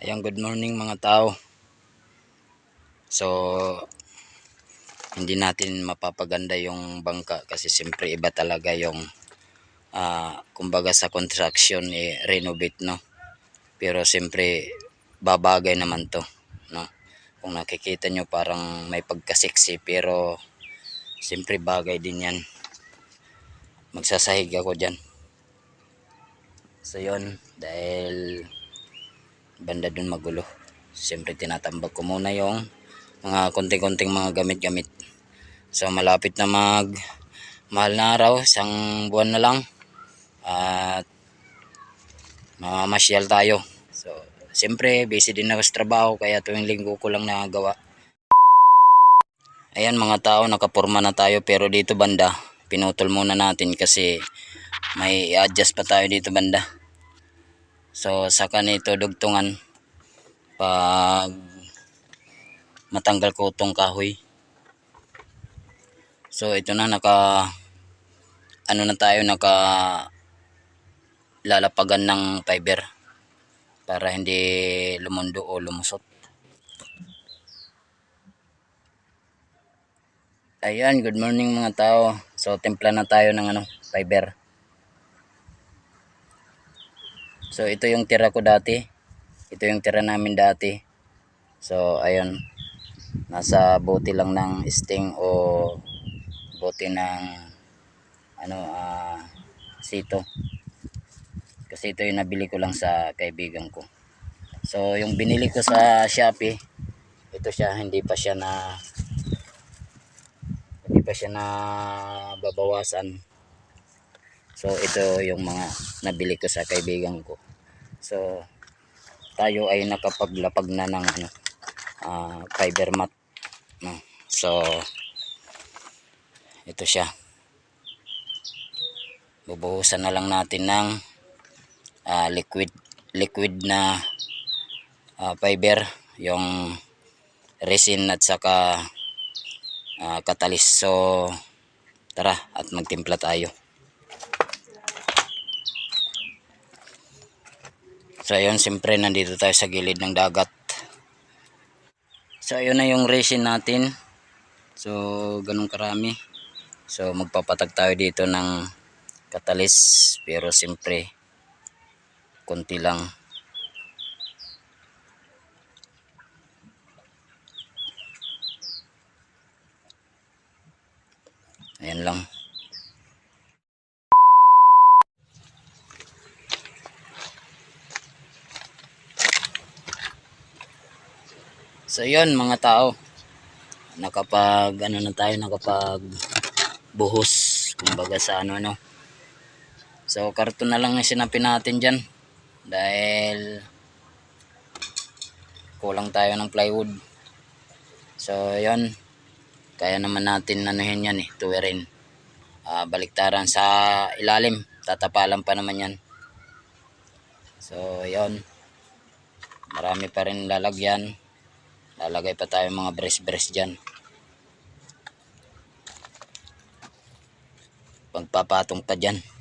Ayan, good morning mga tao. So, hindi natin mapapaganda yung bangka kasi siyempre iba talaga yung ah, kumbaga sa construction eh, renovate no. Pero siyempre babagay naman to no. Kung nakikita nyo parang may pagkasiksi pero siyempre bagay din yan. Magsasahig ako dyan. So yun, dahil banda dun magulo. Siyempre tinatambak ko muna yung mga konting-konting mga gamit-gamit. So malapit na mag mahal na araw, isang buwan na lang. At mamamasyal tayo. So siyempre busy din ako sa trabaho kaya tuwing linggo ko lang nagawa. Ayan mga tao, nakapurma na tayo pero dito banda, pinutol muna natin kasi may adjust pa tayo dito banda. So saka nito dugtungan pag matanggal ko tong kahoy. So ito na naka ano na tayo naka lalapagan ng fiber para hindi lumundo o lumusot. Ayan, good morning mga tao. So timpla na tayo ng ano, fiber. So ito yung tira ko dati. Ito yung tira namin dati. So ayun. Nasa bote lang ng sting o bote ng ano ah sito. Kasi ito yung nabili ko lang sa kaibigan ko. So yung binili ko sa Shopee, ito siya hindi pa siya na hindi pa siya na babawasan. So ito yung mga nabili ko sa kaibigan ko. So tayo ay nakapaglapag na ng ano ah, fiber mat. No. So ito siya. Bubuhusan na lang natin ng ah, liquid liquid na ah, fiber yung resin at saka ah, katalis. So tara at magtimpla tayo. So ayun, siyempre nandito tayo sa gilid ng dagat. So ayun na yung resin natin. So ganun karami. So magpapatag tayo dito ng katalis pero siyempre konti lang. Ayan lang. So yun mga tao. Nakapag ano na tayo nakapag buhos kumbaga sa ano ano. So karton na lang yung sinapin natin diyan dahil kulang tayo ng plywood. So yun. Kaya naman natin anuhin yan eh, tuwirin. Ah, baliktaran sa ilalim. Tatapalan pa naman yan. So yun. Marami pa rin lalagyan lalagay pa tayo mga brace brace dyan. Pagpapatong pa dyan